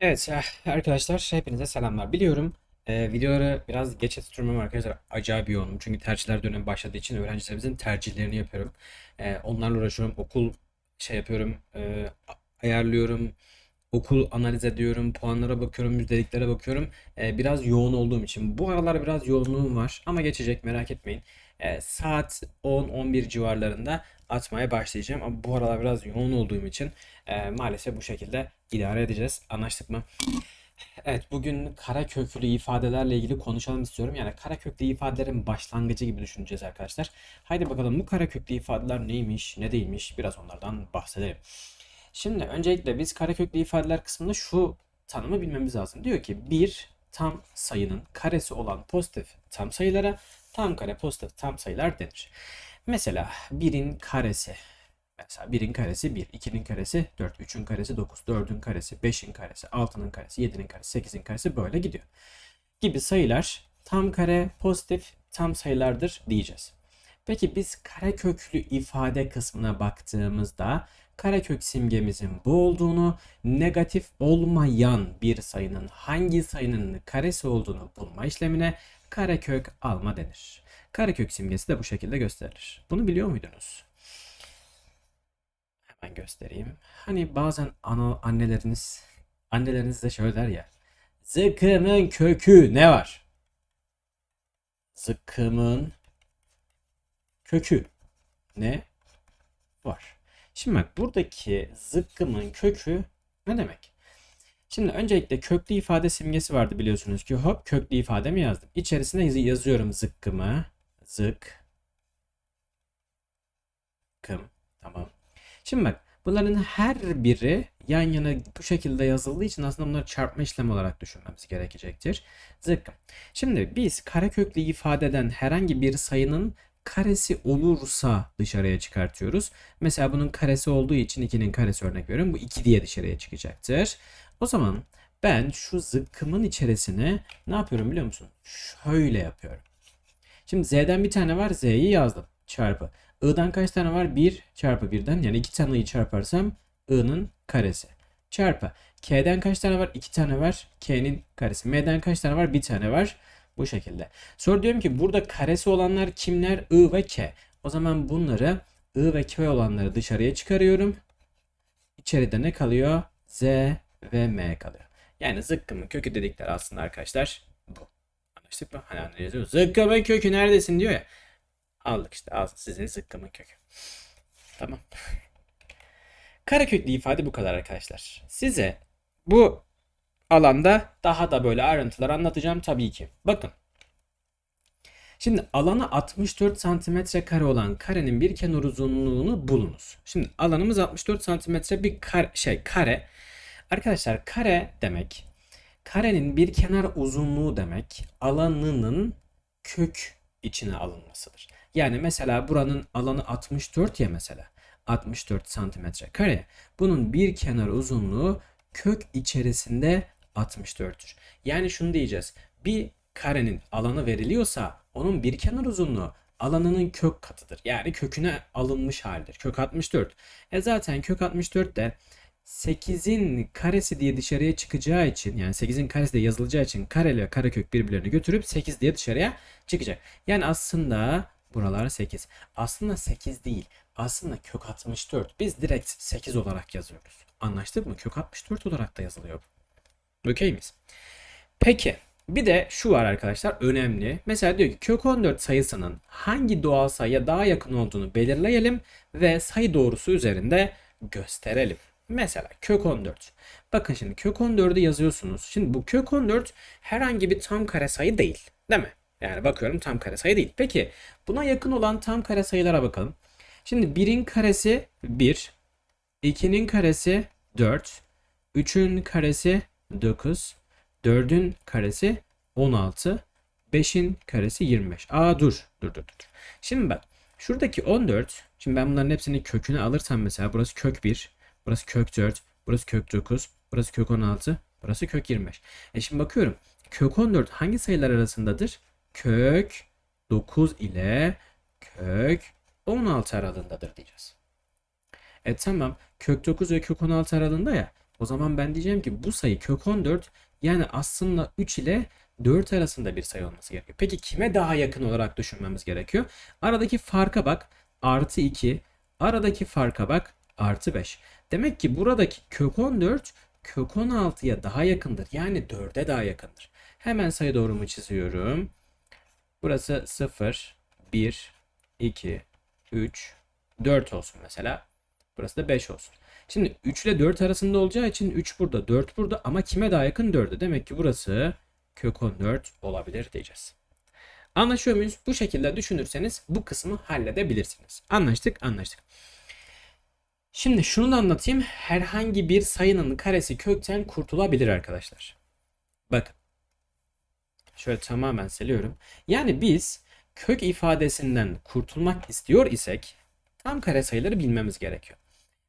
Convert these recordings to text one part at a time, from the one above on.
Evet eh, arkadaşlar hepinize selamlar. Biliyorum eh, videoları biraz geç ama arkadaşlar acayip yoğunum. Çünkü tercihler dönemi başladığı için öğrencilerimizin tercihlerini yapıyorum. Eh, onlarla uğraşıyorum. Okul şey yapıyorum. a- ayarlıyorum. Okul analiz ediyorum. Puanlara bakıyorum. Yüzdeliklere bakıyorum. Eh, biraz yoğun olduğum için. Bu aralar biraz yoğunluğum var. Ama geçecek merak etmeyin. Eh, saat 10-11 civarlarında atmaya başlayacağım. Ama bu aralar biraz yoğun olduğum için eh, maalesef bu şekilde idare edeceğiz. Anlaştık mı? Evet, bugün kara köklü ifadelerle ilgili konuşalım istiyorum. Yani kara köklü ifadelerin başlangıcı gibi düşüneceğiz arkadaşlar. Haydi bakalım bu kara köklü ifadeler neymiş, ne değilmiş biraz onlardan bahsedelim. Şimdi öncelikle biz kara köklü ifadeler kısmında şu tanımı bilmemiz lazım. Diyor ki bir tam sayının karesi olan pozitif tam sayılara tam kare pozitif tam sayılar denir. Mesela birin karesi Mesela 1'in karesi 1, 2'nin karesi 4, 3'ün karesi 9, 4'ün karesi 5'in karesi, 6'nın karesi, 7'nin karesi, 8'in karesi böyle gidiyor. Gibi sayılar tam kare pozitif tam sayılardır diyeceğiz. Peki biz kareköklü ifade kısmına baktığımızda karekök simgemizin bu olduğunu, negatif olmayan bir sayının hangi sayının karesi olduğunu bulma işlemine karekök alma denir. Karekök simgesi de bu şekilde gösterilir. Bunu biliyor muydunuz? Hemen göstereyim. Hani bazen ana, anneleriniz anneleriniz de şöyle der ya. Zıkkımın kökü ne var? Zıkkımın kökü ne var? Şimdi bak buradaki zıkkımın kökü ne demek? Şimdi öncelikle köklü ifade simgesi vardı biliyorsunuz ki. Hop köklü ifade mi yazdım? İçerisine yaz- yazıyorum zıkkımı. Zık. Kım. Tamam. Şimdi bak bunların her biri yan yana bu şekilde yazıldığı için aslında bunları çarpma işlemi olarak düşünmemiz gerekecektir. Zıkkım. Şimdi biz kareköklü ifadeden herhangi bir sayının karesi olursa dışarıya çıkartıyoruz. Mesela bunun karesi olduğu için 2'nin karesi örnek veriyorum. Bu 2 diye dışarıya çıkacaktır. O zaman ben şu zıkkımın içerisine ne yapıyorum biliyor musun? Şöyle yapıyorum. Şimdi z'den bir tane var. Z'yi yazdım. Çarpı. i'dan kaç tane var? 1 çarpı 1'den. Yani 2 tane i'yi çarparsam i'nin karesi. Çarpı. K'den kaç tane var? 2 tane var. K'nin karesi. M'den kaç tane var? 1 tane var. Bu şekilde. Sonra diyorum ki burada karesi olanlar kimler? I ve K. O zaman bunları I ve K olanları dışarıya çıkarıyorum. İçeride ne kalıyor? Z ve M kalıyor. Yani zıkkımın kökü dedikleri aslında arkadaşlar bu. Anlaştık mı? Hani yazıyor. Zıkkımın kökü neredesin diyor ya. Aldık işte al sizin zıkkımın kökü. Tamam. Karaköklü ifade bu kadar arkadaşlar. Size bu alanda daha da böyle ayrıntılar anlatacağım tabii ki. Bakın. Şimdi alanı 64 santimetre kare olan karenin bir kenar uzunluğunu bulunuz. Şimdi alanımız 64 santimetre bir kare, şey kare. Arkadaşlar kare demek karenin bir kenar uzunluğu demek alanının kök içine alınmasıdır. Yani mesela buranın alanı 64 ya mesela. 64 santimetre kare. Bunun bir kenar uzunluğu kök içerisinde 64'tür. Yani şunu diyeceğiz. Bir karenin alanı veriliyorsa onun bir kenar uzunluğu alanının kök katıdır. Yani köküne alınmış halidir. Kök 64. E zaten kök 64 de 8'in karesi diye dışarıya çıkacağı için yani 8'in karesi de yazılacağı için kare ile karekök birbirlerini götürüp 8 diye dışarıya çıkacak. Yani aslında buralar 8. Aslında 8 değil. Aslında kök 64. Biz direkt 8 olarak yazıyoruz. Anlaştık mı? Kök 64 olarak da yazılıyor. Okey miyiz? Peki bir de şu var arkadaşlar önemli. Mesela diyor ki kök 14 sayısının hangi doğal sayıya daha yakın olduğunu belirleyelim ve sayı doğrusu üzerinde gösterelim. Mesela kök 14. Bakın şimdi kök 14'ü yazıyorsunuz. Şimdi bu kök 14 herhangi bir tam kare sayı değil. Değil mi? Yani bakıyorum tam kare sayı değil. Peki buna yakın olan tam kare sayılara bakalım. Şimdi 1'in karesi 1, 2'nin karesi 4, 3'ün karesi 9, 4'ün karesi 16, 5'in karesi 25. Aa dur, dur, dur, dur. Şimdi bak, şuradaki 14, şimdi ben bunların hepsini köküne alırsam mesela burası kök 1, burası kök 4, burası kök 9, burası kök 16, burası kök 25. E şimdi bakıyorum, kök 14 hangi sayılar arasındadır? Kök 9 ile kök 16 aralığındadır diyeceğiz. E tamam, kök 9 ve kök 16 aralığında ya. O zaman ben diyeceğim ki bu sayı kök 14 yani aslında 3 ile 4 arasında bir sayı olması gerekiyor. Peki kime daha yakın olarak düşünmemiz gerekiyor? Aradaki farka bak artı 2 aradaki farka bak artı 5. Demek ki buradaki kök 14 kök 16'ya daha yakındır. Yani 4'e daha yakındır. Hemen sayı doğrumu çiziyorum. Burası 0, 1, 2, 3, 4 olsun mesela. Burası da 5 olsun. Şimdi 3 ile 4 arasında olacağı için 3 burada 4 burada ama kime daha yakın 4'e? Demek ki burası kök 14 olabilir diyeceğiz. Anlaşıyor muyuz? Bu şekilde düşünürseniz bu kısmı halledebilirsiniz. Anlaştık anlaştık. Şimdi şunu da anlatayım. Herhangi bir sayının karesi kökten kurtulabilir arkadaşlar. Bakın. Şöyle tamamen siliyorum. Yani biz kök ifadesinden kurtulmak istiyor isek tam kare sayıları bilmemiz gerekiyor.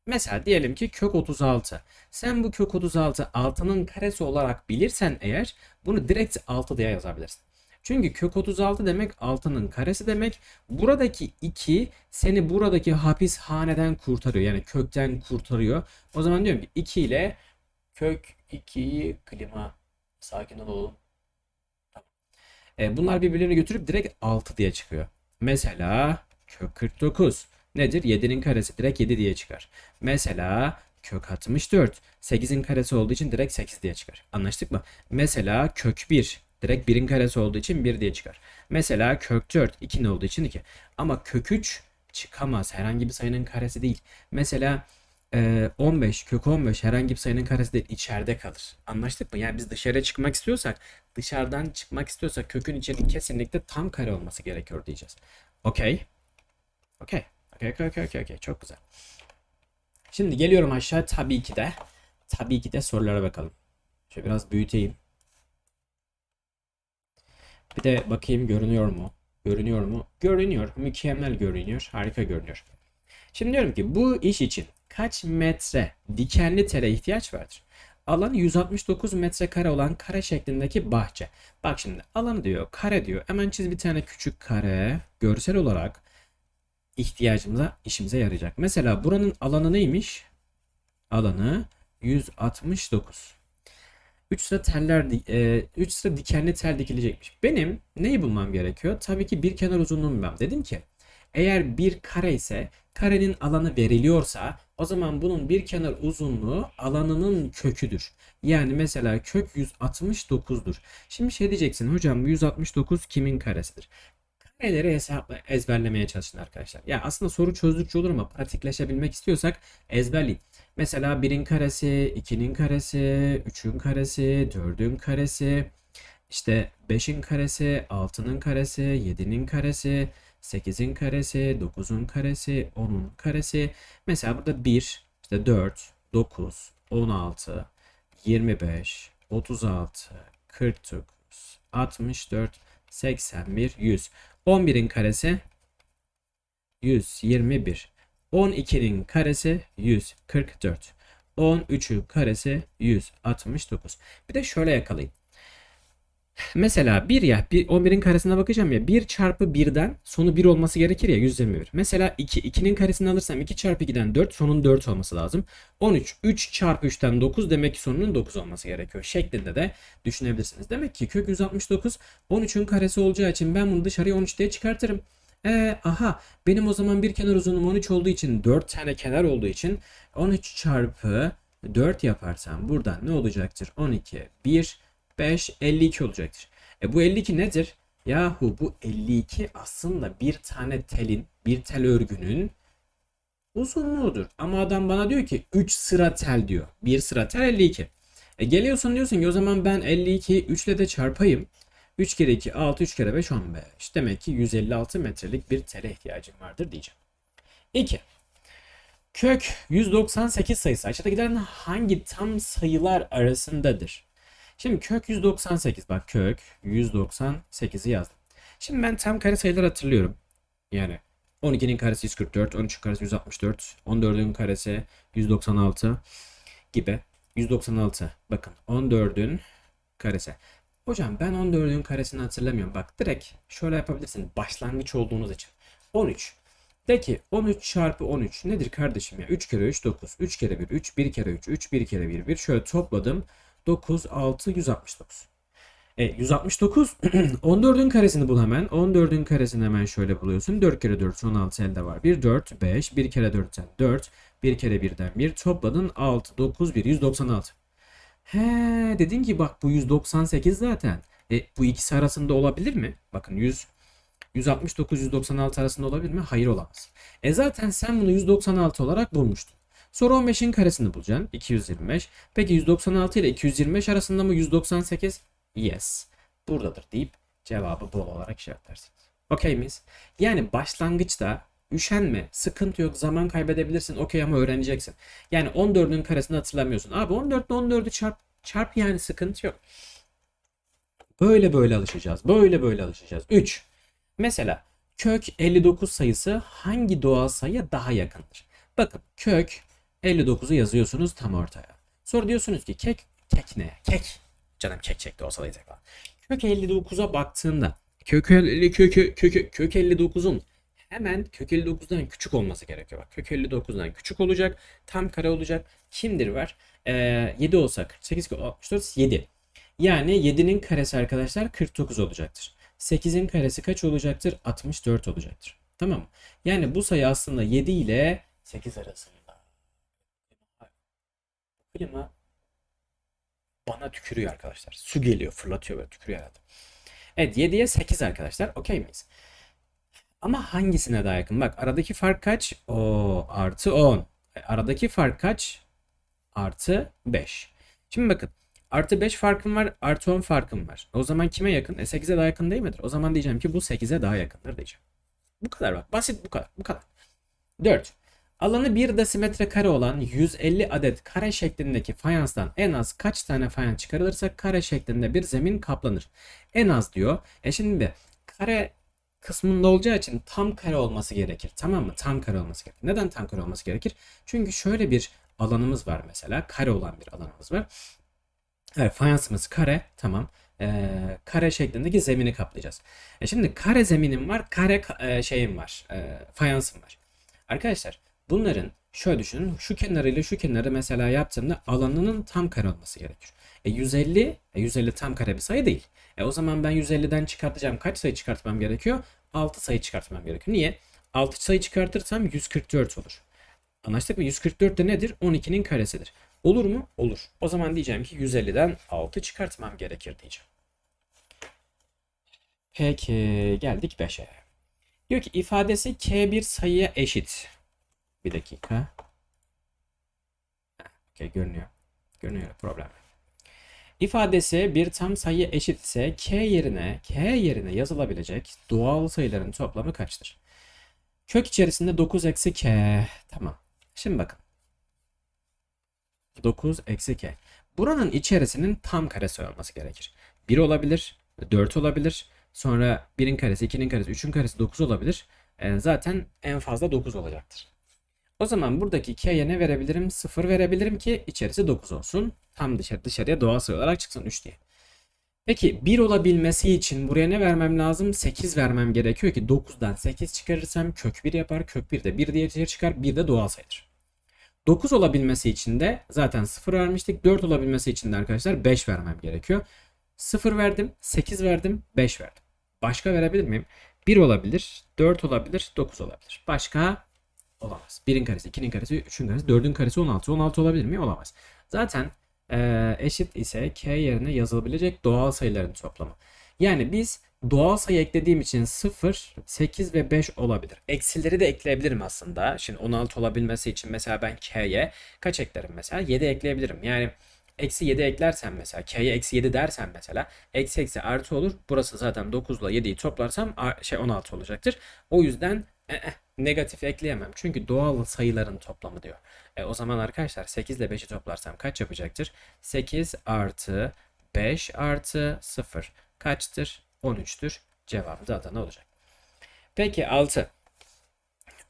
Mesela diyelim ki kök 36. Sen bu kök 36 6'nın karesi olarak bilirsen eğer bunu direkt 6 diye yazabilirsin. Çünkü kök 36 demek 6'nın karesi demek. Buradaki 2 seni buradaki hapishaneden kurtarıyor. Yani kökten kurtarıyor. O zaman diyorum ki 2 ile kök 2'yi klima sakin ol oğlum. E, bunlar birbirlerini götürüp direkt 6 diye çıkıyor. Mesela kök 49 nedir? 7'nin karesi direkt 7 diye çıkar. Mesela kök 64 8'in karesi olduğu için direkt 8 diye çıkar. Anlaştık mı? Mesela kök 1 direkt 1'in karesi olduğu için 1 diye çıkar. Mesela kök 4 2'nin olduğu için 2. Ama kök 3 çıkamaz. Herhangi bir sayının karesi değil. Mesela e, 15 kök 15 herhangi bir sayının karesi değil. içeride kalır. Anlaştık mı? Yani biz dışarıya çıkmak istiyorsak dışarıdan çıkmak istiyorsak kökün içinin kesinlikle tam kare olması gerekiyor diyeceğiz. Okey. Okey. Okey okey okey okey okey. Çok güzel. Şimdi geliyorum aşağı tabii ki de. Tabii ki de sorulara bakalım. Şöyle biraz büyüteyim. Bir de bakayım görünüyor mu? Görünüyor mu? Görünüyor. Mükemmel görünüyor. Harika görünüyor. Şimdi diyorum ki bu iş için kaç metre dikenli tele ihtiyaç vardır? Alanı 169 metrekare olan kare şeklindeki bahçe. Bak şimdi alanı diyor kare diyor. Hemen çiz bir tane küçük kare. Görsel olarak ihtiyacımıza işimize yarayacak. Mesela buranın alanı neymiş? Alanı 169. 3 sıra teller 3 sıra dikenli tel dikilecekmiş. Benim neyi bulmam gerekiyor? Tabii ki bir kenar uzunluğunu bulmam. Dedim ki eğer bir kare ise karenin alanı veriliyorsa o zaman bunun bir kenar uzunluğu alanının köküdür. Yani mesela kök 169'dur. Şimdi şey diyeceksin hocam 169 kimin karesidir? Kareleri hesapla ezberlemeye çalışın arkadaşlar. Ya aslında soru çözdükçe olur ama pratikleşebilmek istiyorsak ezberleyin. Mesela 1'in karesi, 2'nin karesi, 3'ün karesi, 4'ün karesi, işte 5'in karesi, 6'nın karesi, 7'nin karesi, 8'in karesi, 9'un karesi, 10'un karesi. Mesela burada 1, işte 4, 9, 16, 25, 36, 49, 64, 81, 100. 11'in karesi 121. 12'nin karesi 144. 13'ün karesi 169. Bir de şöyle yakalayın. Mesela 1 ya 11'in karesine bakacağım ya 1 çarpı 1'den sonu 1 olması gerekir ya 121. Mesela 2 2'nin karesini alırsam 2 çarpı 2'den 4 sonun 4 olması lazım. 13 3 çarpı 3'ten 9 demek ki sonunun 9 olması gerekiyor şeklinde de düşünebilirsiniz. Demek ki kök 169 13'ün karesi olacağı için ben bunu dışarıya 13 diye çıkartırım. Ee, aha benim o zaman bir kenar uzunluğum 13 olduğu için 4 tane kenar olduğu için 13 çarpı 4 yaparsam buradan ne olacaktır? 12 1 5 52 olacaktır. E bu 52 nedir? Yahu bu 52 aslında bir tane telin, bir tel örgünün uzunluğudur. Ama adam bana diyor ki 3 sıra tel diyor. Bir sıra tel 52. E geliyorsun diyorsun ki o zaman ben 52'yi 3 ile de çarpayım. 3 kere 2 6 3 kere 5 15. Demek ki 156 metrelik bir tele ihtiyacım vardır diyeceğim. 2. Kök 198 sayısı aşağıdakilerin hangi tam sayılar arasındadır? Şimdi kök 198 bak kök 198'i yazdım. Şimdi ben tam kare sayılar hatırlıyorum. Yani 12'nin karesi 144, 13'ün karesi 164, 14'ün karesi 196 gibi. 196 bakın 14'ün karesi. Hocam ben 14'ün karesini hatırlamıyorum. Bak direkt şöyle yapabilirsin başlangıç olduğunuz için. 13. Peki 13 çarpı 13 nedir kardeşim ya? 3 kere 3 9. 3 kere 1 3. 1 kere 3 3. 1 kere 1 1. Şöyle topladım. 9 6 169. E 169 14'ün karesini bul hemen. 14'ün karesini hemen şöyle buluyorsun. 4 kere 4 16 elde var. 1 4 5 1 kere 4'ten 4 1 kere 1'den 1 topladın 6 9 1 196. He dedin ki bak bu 198 zaten. E bu ikisi arasında olabilir mi? Bakın 100 169 196 arasında olabilir mi? Hayır olamaz. E zaten sen bunu 196 olarak bulmuştun. Sonra 15'in karesini bulacaksın. 225. Peki 196 ile 225 arasında mı 198? Yes. Buradadır deyip cevabı bu olarak işaretlersiniz. Okey miyiz? Yani başlangıçta üşenme, sıkıntı yok, zaman kaybedebilirsin. Okey ama öğreneceksin. Yani 14'ün karesini hatırlamıyorsun. Abi 14 ile 14'ü çarp, çarp yani sıkıntı yok. Böyle böyle alışacağız. Böyle böyle alışacağız. 3. Mesela kök 59 sayısı hangi doğal sayıya daha yakındır? Bakın kök 59'u yazıyorsunuz tam ortaya. Sonra diyorsunuz ki kek kek ne? Kek. Canım kek olsa da yiyecek falan. Kök 59'a baktığımda kök 50 kök kök kök 59'un hemen kök 59'dan küçük olması gerekiyor. Bak kök 59'dan küçük olacak. Tam kare olacak. Kimdir var? Ee, 7 olsa 48 64 7. Yani 7'nin karesi arkadaşlar 49 olacaktır. 8'in karesi kaç olacaktır? 64 olacaktır. Tamam mı? Yani bu sayı aslında 7 ile 8 arasında. Klima bana tükürüyor arkadaşlar. Su geliyor fırlatıyor böyle tükürüyor herhalde. Evet 7'ye 8 arkadaşlar. Okey miyiz? Ama hangisine daha yakın? Bak aradaki fark kaç? O artı 10. E, Aradaki fark kaç? Artı 5. Şimdi bakın. Artı 5 farkım var. Artı 10 farkım var. O zaman kime yakın? E 8'e daha yakın değil midir? O zaman diyeceğim ki bu 8'e daha yakındır diyeceğim. Bu kadar bak. Basit bu kadar. Bu kadar. 4. Alanı 1 desimetre kare olan 150 adet kare şeklindeki fayanstan en az kaç tane fayans çıkarılırsa kare şeklinde bir zemin kaplanır. En az diyor. E şimdi kare kısmında olacağı için tam kare olması gerekir. Tamam mı? Tam kare olması gerekir. Neden tam kare olması gerekir? Çünkü şöyle bir alanımız var mesela. Kare olan bir alanımız var. Evet fayansımız kare. Tamam. Ee, kare şeklindeki zemini kaplayacağız. E şimdi kare zeminim var. Kare ka- e, şeyim var. E, fayansım var. Arkadaşlar bunların şöyle düşünün. Şu kenarıyla şu kenarı mesela yaptığımda alanının tam kare olması gerekir. E 150, e 150 tam kare bir sayı değil. E o zaman ben 150'den çıkartacağım. Kaç sayı çıkartmam gerekiyor? 6 sayı çıkartmam gerekiyor. Niye? 6 sayı çıkartırsam 144 olur. Anlaştık mı? 144 de nedir? 12'nin karesidir. Olur mu? Olur. O zaman diyeceğim ki 150'den 6 çıkartmam gerekir diyeceğim. Peki geldik 5'e. Diyor ki ifadesi k bir sayıya eşit. Bir dakika. Okey görünüyor. Görünüyor problem. İfadesi bir tam sayı eşit ise k yerine k yerine yazılabilecek doğal sayıların toplamı kaçtır? Kök içerisinde 9 eksi k. Tamam. Şimdi bakın. 9 eksi k. Buranın içerisinin tam karesi olması gerekir. 1 olabilir, 4 olabilir. Sonra 1'in karesi, 2'nin karesi, 3'ün karesi 9 olabilir. Ee, zaten en fazla 9 olacaktır. O zaman buradaki k'ye ne verebilirim? 0 verebilirim ki içerisi 9 olsun. Tam dışarı, dışarıya doğal sayı olarak çıksın 3 diye. Peki 1 olabilmesi için buraya ne vermem lazım? 8 vermem gerekiyor ki 9'dan 8 çıkarırsam kök 1 yapar. Kök 1 de 1 diye çıkar. 1 de doğal sayıdır. 9 olabilmesi için de zaten 0 vermiştik. 4 olabilmesi için de arkadaşlar 5 vermem gerekiyor. 0 verdim, 8 verdim, 5 verdim. Başka verebilir miyim? 1 olabilir, 4 olabilir, 9 olabilir. Başka olamaz. 1'in karesi, 2'nin karesi, 3'ün karesi, 4'ün karesi 16. 16 olabilir mi? Olamaz. Zaten eee, eşit ise k yerine yazılabilecek doğal sayıların toplamı. Yani biz doğal sayı eklediğim için 0, 8 ve 5 olabilir. Eksileri de ekleyebilirim aslında. Şimdi 16 olabilmesi için mesela ben k'ye kaç eklerim mesela? 7 ekleyebilirim. Yani eksi 7 eklersem mesela k'ye eksi 7 dersem mesela eksi eksi artı olur. Burası zaten 9 ile 7'yi toplarsam şey 16 olacaktır. O yüzden eh, eh, negatif ekleyemem. Çünkü doğal sayıların toplamı diyor. E, o zaman arkadaşlar 8 ile 5'i toplarsam kaç yapacaktır? 8 artı 5 artı 0 kaçtır? 13'tür. Cevabı da Adana olacak. Peki 6.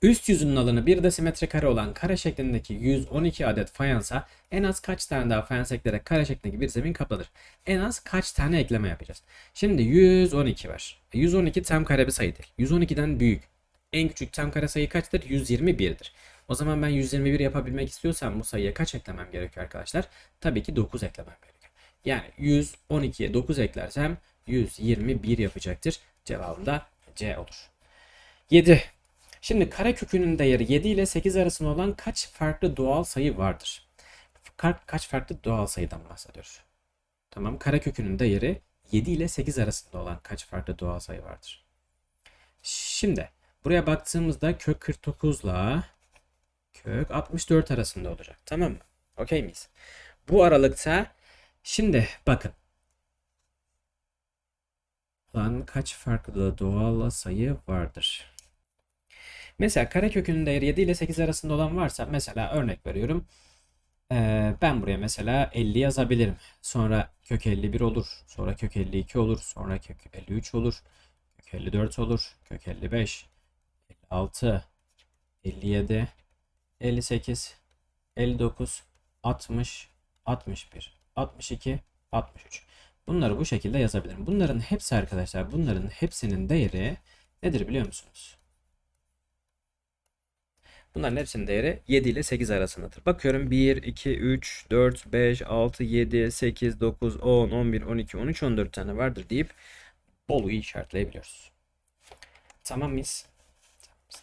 Üst yüzünün alanı 1 desimetre kare olan kare şeklindeki 112 adet fayansa en az kaç tane daha fayans ekleyerek kare şeklindeki bir zemin kaplanır? En az kaç tane ekleme yapacağız? Şimdi 112 var. E, 112 tam kare bir sayı değil. 112'den büyük. En küçük tam kare sayı kaçtır? 121'dir. O zaman ben 121 yapabilmek istiyorsam bu sayıya kaç eklemem gerekiyor arkadaşlar? Tabii ki 9 eklemem gerekiyor. Yani 112'ye 9 eklersem 121 yapacaktır. Cevabım da C olur. 7. Şimdi karekökünün değeri 7 ile 8 arasında olan kaç farklı doğal sayı vardır? Ka- kaç farklı doğal sayıdan bahsediyoruz? Tamam, karekökünün değeri 7 ile 8 arasında olan kaç farklı doğal sayı vardır? Şimdi buraya baktığımızda kök 49 ile kök 64 arasında olacak. Tamam mı? Okey miyiz? Bu aralıkta şimdi bakın. Lan kaç farklı doğal sayı vardır? Mesela karekökünün değeri 7 ile 8 arasında olan varsa mesela örnek veriyorum. Ee, ben buraya mesela 50 yazabilirim. Sonra kök 51 olur. Sonra kök 52 olur. Sonra kök 53 olur. Kök 54 olur. Kök 55. 56. 57. 58. 59. 60. 61. 62. 63. Bunları bu şekilde yazabilirim. Bunların hepsi arkadaşlar bunların hepsinin değeri nedir biliyor musunuz? Bunların hepsinin değeri 7 ile 8 arasındadır. Bakıyorum 1, 2, 3, 4, 5, 6, 7, 8, 9, 10, 11, 12, 13, 14 tane vardır deyip Bolu'yu işaretleyebiliyoruz. Tamam mıyız?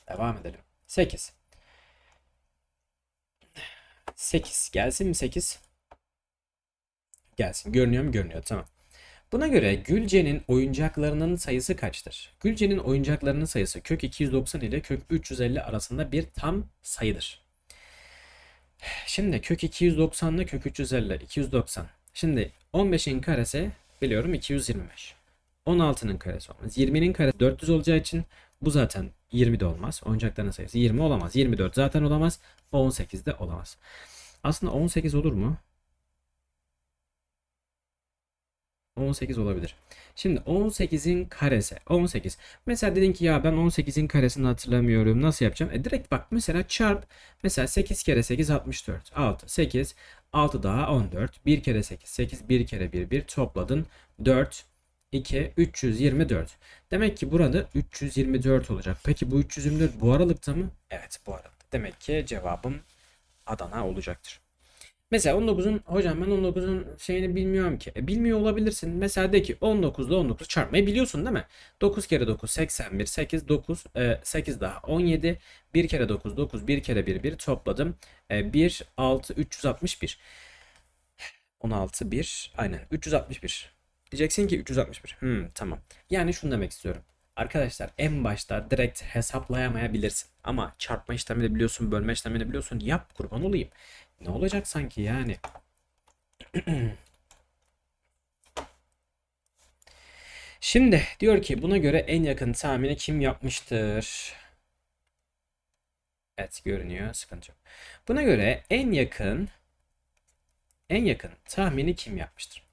Devam edelim. 8. 8. Gelsin mi 8? Gelsin. Görünüyor mu? Görünüyor. Tamam. Buna göre Gülce'nin oyuncaklarının sayısı kaçtır? Gülce'nin oyuncaklarının sayısı kök 290 ile kök 350 arasında bir tam sayıdır. Şimdi kök 290 ile kök 350 290. Şimdi 15'in karesi biliyorum 225. 16'nın karesi olmaz. 20'nin karesi 400 olacağı için bu zaten 20 de olmaz. Oyuncakların sayısı 20 olamaz. 24 zaten olamaz. 18 de olamaz. Aslında 18 olur mu? 18 olabilir. Şimdi 18'in karesi. 18. Mesela dedin ki ya ben 18'in karesini hatırlamıyorum. Nasıl yapacağım? E direkt bak mesela çarp. Mesela 8 kere 8 64. 6. 8. 6 daha 14. 1 kere 8. 8. 1 kere 1. 1 topladın. 4. 2. 324. Demek ki burada 324 olacak. Peki bu 324 bu aralıkta mı? Evet bu aralıkta. Demek ki cevabım Adana olacaktır. Mesela 19'un hocam ben 19'un şeyini bilmiyorum ki. E, bilmiyor olabilirsin. Mesela de ki 19 ile 19 çarpmayı biliyorsun değil mi? 9 kere 9 81 8 9 e, 8 daha 17 1 kere 9 9 1 kere 1 1 topladım. E, 1 6 361 16 1 aynen 361. Diyeceksin ki 361. Hmm, tamam. Yani şunu demek istiyorum. Arkadaşlar en başta direkt hesaplayamayabilirsin. Ama çarpma işlemini biliyorsun, bölme işlemini biliyorsun. Yap kurban olayım. Ne olacak sanki yani? Şimdi diyor ki buna göre en yakın tahmini kim yapmıştır? Evet görünüyor. Sıkıntı yok. Buna göre en yakın en yakın tahmini kim yapmıştır?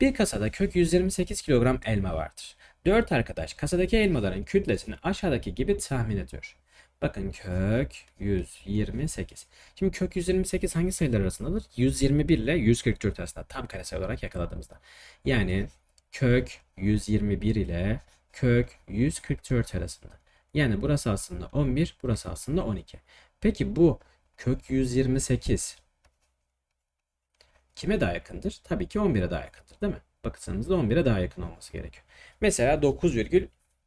Bir kasada kök 128 kilogram elma vardır. 4 arkadaş kasadaki elmaların kütlesini aşağıdaki gibi tahmin ediyor. Bakın kök 128. Şimdi kök 128 hangi sayılar arasındadır? 121 ile 144 arasında tam karesel olarak yakaladığımızda. Yani kök 121 ile kök 144 arasında. Yani burası aslında 11, burası aslında 12. Peki bu kök 128 kime daha yakındır? Tabii ki 11'e daha yakındır değil mi? Bakırsanızda 11'e daha yakın olması gerekiyor. Mesela 9,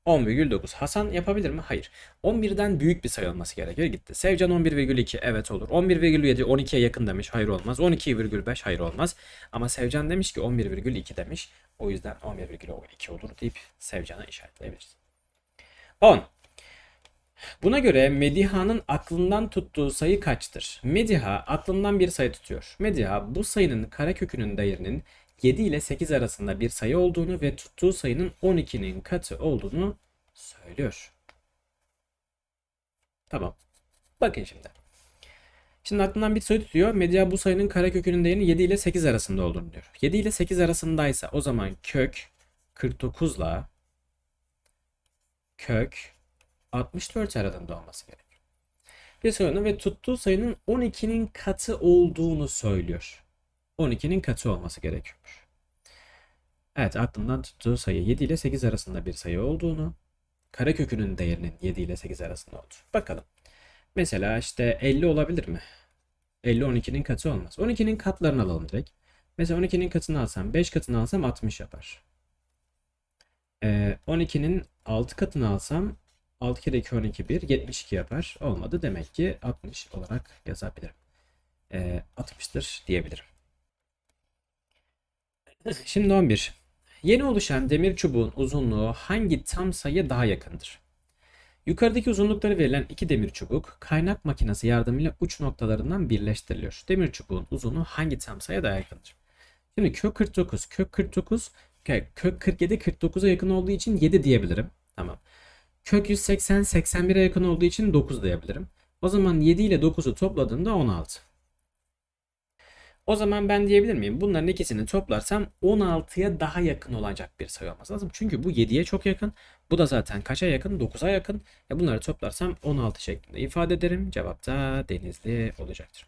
10,9. Hasan yapabilir mi? Hayır. 11'den büyük bir sayı olması gerekiyor. Gitti. Sevcan 11,2. Evet olur. 11,7 12'ye yakın demiş. Hayır olmaz. 12,5 hayır olmaz. Ama Sevcan demiş ki 11,2 demiş. O yüzden 11,2 olur deyip Sevcan'a işaretleyebiliriz. 10. Buna göre Mediha'nın aklından tuttuğu sayı kaçtır? Mediha aklından bir sayı tutuyor. Mediha bu sayının karekökünün değerinin 7 ile 8 arasında bir sayı olduğunu ve tuttuğu sayının 12'nin katı olduğunu söylüyor. Tamam. Bakın şimdi. Şimdi aklından bir sayı tutuyor. Medya bu sayının karekökünün değerinin 7 ile 8 arasında olduğunu diyor. 7 ile 8 arasındaysa o zaman kök 49 ile kök 64 arasında olması gerekiyor. Bir sayının ve tuttuğu sayının 12'nin katı olduğunu söylüyor. 12'nin katı olması gerekiyormuş. Evet aklımdan tuttuğu sayı 7 ile 8 arasında bir sayı olduğunu, karekökünün değerinin 7 ile 8 arasında olur. Bakalım. Mesela işte 50 olabilir mi? 50 12'nin katı olmaz. 12'nin katlarını alalım direkt. Mesela 12'nin katını alsam 5 katını alsam 60 yapar. Ee, 12'nin 6 katını alsam 6 kere 2 12 1 72 yapar. Olmadı. Demek ki 60 olarak yazabilirim. Ee, 60'tır diyebilirim. Şimdi 11. Yeni oluşan demir çubuğun uzunluğu hangi tam sayıya daha yakındır? Yukarıdaki uzunlukları verilen iki demir çubuk kaynak makinesi yardımıyla uç noktalarından birleştiriliyor. Demir çubuğun uzunluğu hangi tam sayıya daha yakındır? Şimdi kök 49, kök 49, kök 47 49'a yakın olduğu için 7 diyebilirim. Tamam. Kök 180 81'e yakın olduğu için 9 diyebilirim. O zaman 7 ile 9'u topladığımda 16. O zaman ben diyebilir miyim? Bunların ikisini toplarsam 16'ya daha yakın olacak bir sayı olması lazım. Çünkü bu 7'ye çok yakın. Bu da zaten kaça yakın? 9'a yakın. Ya bunları toplarsam 16 şeklinde ifade ederim. Cevap da denizli olacaktır.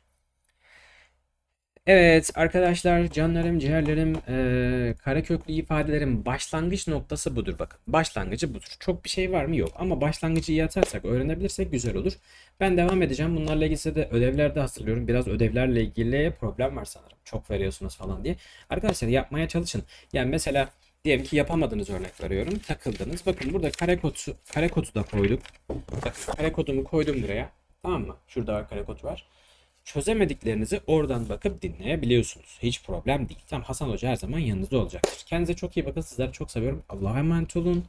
Evet arkadaşlar canlarım ciğerlerim eee kareköklü ifadelerin başlangıç noktası budur bakın. Başlangıcı budur. Çok bir şey var mı? Yok. Ama başlangıcı iyi atarsak öğrenebilirsek güzel olur. Ben devam edeceğim. Bunlarla ilgili de ödevlerde hazırlıyorum. Biraz ödevlerle ilgili problem var sanırım. Çok veriyorsunuz falan diye. Arkadaşlar yapmaya çalışın. Yani mesela diyelim ki yapamadığınız örnek veriyorum. Takıldınız. Bakın burada kare kodu, kare kodu da koyduk. Bakın kare kodumu koydum buraya. Tamam mı? Şurada kare kod var çözemediklerinizi oradan bakıp dinleyebiliyorsunuz. Hiç problem değil. Tamam Hasan Hoca her zaman yanınızda olacaktır. Kendinize çok iyi bakın. Sizleri çok seviyorum. Allah'a emanet olun.